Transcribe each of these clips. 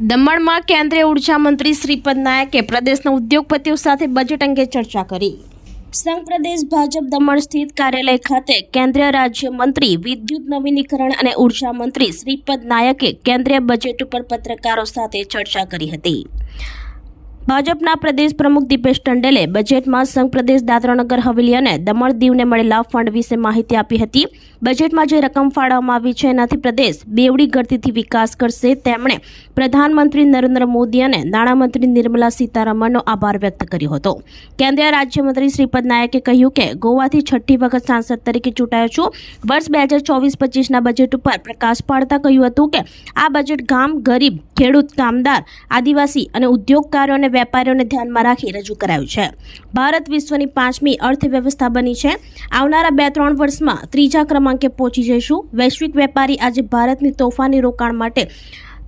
દમણમાં કેન્દ્રીય ઊર્જા મંત્રી શ્રીપદ નાયકે પ્રદેશના ઉદ્યોગપતિઓ સાથે બજેટ અંગે ચર્ચા કરી. સંઘ પ્રદેશ ભાજપ દમણ સ્થિત કાર્યાલય ખાતે કેન્દ્રીય રાજ્ય મંત્રી, વિદ્યુત નવીનીકરણ અને ઊર્જા મંત્રી શ્રીપદ નાયકે કેન્દ્રીય બજેટ ઉપર પત્રકારો સાથે ચર્ચા કરી હતી. ભાજપના પ્રદેશ પ્રમુખ દીપેશ ટંડેલે બજેટમાં સંઘ પ્રદેશ દાદરાનગર હવેલી અને દમણ દીવને મળેલા ફંડ વિશે માહિતી આપી હતી. બજેટમાં જે રકમ ફાળવવામાં આવી છે, એનાથી પ્રદેશ બેવડી ગતિથી વિકાસ કરશે. તેમણે પ્રધાનમંત્રી નરેન્દ્ર મોદી અને નાણામંત્રી નિર્મલા સીતારામનનો આભાર વ્યક્ત કર્યો હતો. કેન્દ્રીય રાજ્યમંત્રી શ્રીપદ નાયકે કહ્યું કે, ગોવાથી છઠ્ઠી વખત સાંસદ તરીકે ચૂંટાયો છું. વર્ષ બે હજાર ચોવીસ પચીસના બજેટ ઉપર પ્રકાશ પાડતા કહ્યું હતું કે, આ બજેટ ગામ, ગરીબ, ખેડૂત, કામદાર, આદિવાસી અને ઉદ્યોગકારો અને વેપારીઓને ધ્યાનમાં રાખી રજૂ કરાયું છે. ભારત વિશ્વની પાંચમી અર્થવ્યવસ્થા બની છે. આવનારા બે ત્રણ વર્ષમાં ત્રીજા ક્રમાંકે પહોંચી જઈશું. વૈશ્વિક વેપારી આજે ભારતની તોફાની રોકાણ માટે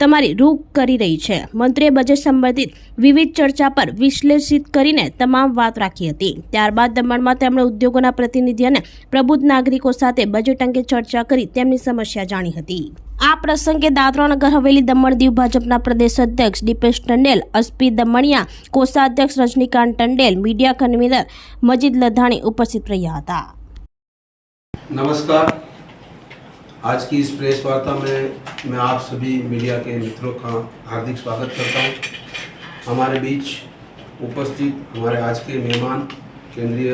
તમારી રૂક કરી રહી છે. મંત્રીએ બજેટ સંબંધિત વિવિધ ચર્ચા પર વિશ્લેષિત કરીને તમામ વાત રાખી હતી. ત્યારબાદ દમણમાં તેમણે ઉદ્યોગોના પ્રતિનિધિ અને પ્રબુદ્ધ નાગરિકો સાથે બજેટ અંગે ચર્ચા કરી તેમની સમસ્યા જાણી હતી. આ પ્રસંગે દાદરા નગર હવેલી દમણ દીવ ભાજપના પ્રદેશ અધ્યક્ષ દીપેશ ટંડેલ અસ્પી દમણિયા કોષાધ્યક્ષ રજનીકાંત ટંડેલ, મીડિયા કન્વીનર મજીદ લધાણી ઉપસ્થિત રહ્યા હતા. નમસ્કાર. आज की इस प्रेस वार्ता में मैं आप सभी मीडिया के मित्रों का हार्दिक स्वागत करता हूँ। हमारे बीच उपस्थित हमारे आज के मेहमान, केंद्रीय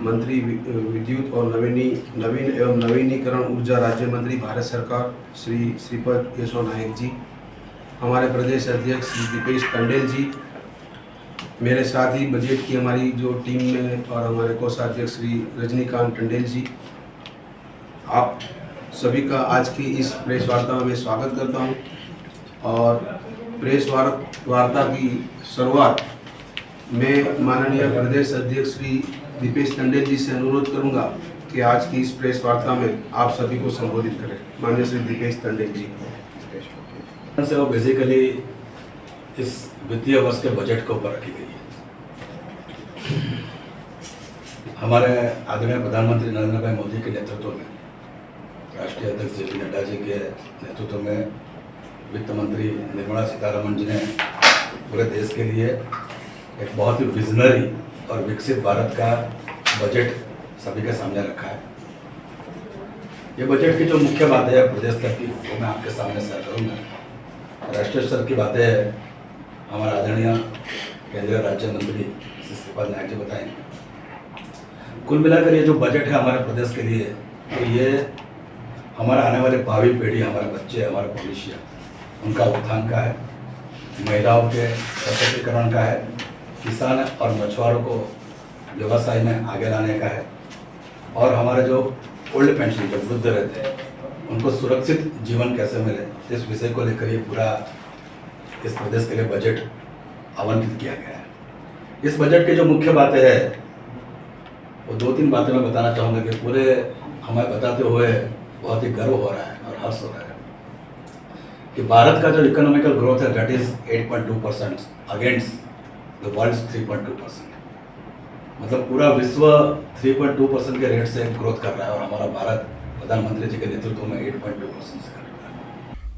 मंत्री विद्युत और नवीनी, नवीन एवं नवीनीकरण ऊर्जा राज्य मंत्री भारत सरकार श्री श्रीपद यशो नायक जी, हमारे प्रदेश अध्यक्ष श्री दीपेश टंडेल जी, मेरे साथ ही बजट की हमारी जो टीम में और हमारे कोषाध्यक्ष श्री रजनीकांत टंडेल जी, आप सभी का आज की इस प्रेस वार्ता में स्वागत करता हूँ और प्रेस वार- वार्ता की शुरुआत मैं माननीय प्रदेश अध्यक्ष श्री दीपेश टंडेल जी से अनुरोध करूँगा कि आज की इस प्रेस वार्ता में आप सभी को संबोधित करें। माननीय श्री दीपेश टंडेल जी। से वो बेसिकली इस वित्तीय वर्ष के बजट के ऊपर रखी गई है। हमारे आदरणीय प्रधानमंत्री नरेंद्र भाई मोदी के नेतृत्व में राष्ट्रीय अध्यक्ष जे पी नड्डा जी के नेतृत्व में वित्त मंत्री निर्मला सीतारमण जी ने पूरे देश के लिए एक बहुत ही विजनरी और विकसित भारत का बजट सभी के सामने रखा है। ये बजट की जो मुख्य बातें हैं प्रदेश स्तर की, वो मैं आपके सामने शेयर करूँगा। राष्ट्रीय स्तर की बातें हमारा आदरणीय केंद्रीय राज्य मंत्री श्री श्रीपाद नायक जी बताएँगे। कुल मिलाकर ये जो बजट है हमारे प्रदेश के लिए तो ये हमारा आने वाले भावी पीढ़ी, हमारे बच्चे, हमारा भविष्य, उनका उत्थान का है, महिलाओं के सशक्तिकरण का है, किसान और मछुआरों को व्यवसाय में आगे लाने का है, और हमारे जो ओल्ड पेंशन, जो वृद्ध रहते हैं, उनको सुरक्षित जीवन कैसे मिले, इस विषय को लेकर ये पूरा इस प्रदेश के लिए बजट आवंटित किया गया है। इस बजट की जो मुख्य बातें हैं, वो दो तीन बातें मैं बताना चाहूँगा कि पूरे हमें बताते हुए बहुत ही गर्व हो रहा है और हर्ष हो रहा है। कि भारत का जो इकोनॉमिकल ग्रोथ है that is 8.2 percent against the world 3.2 percent मतलब पूरा विश्व 3.2 परसेंट के रेट से ग्रोथ कर रहा है और हमारा भारत प्रधानमंत्री जी के नेतृत्व में 8.2 परसेंट से कर रहा है।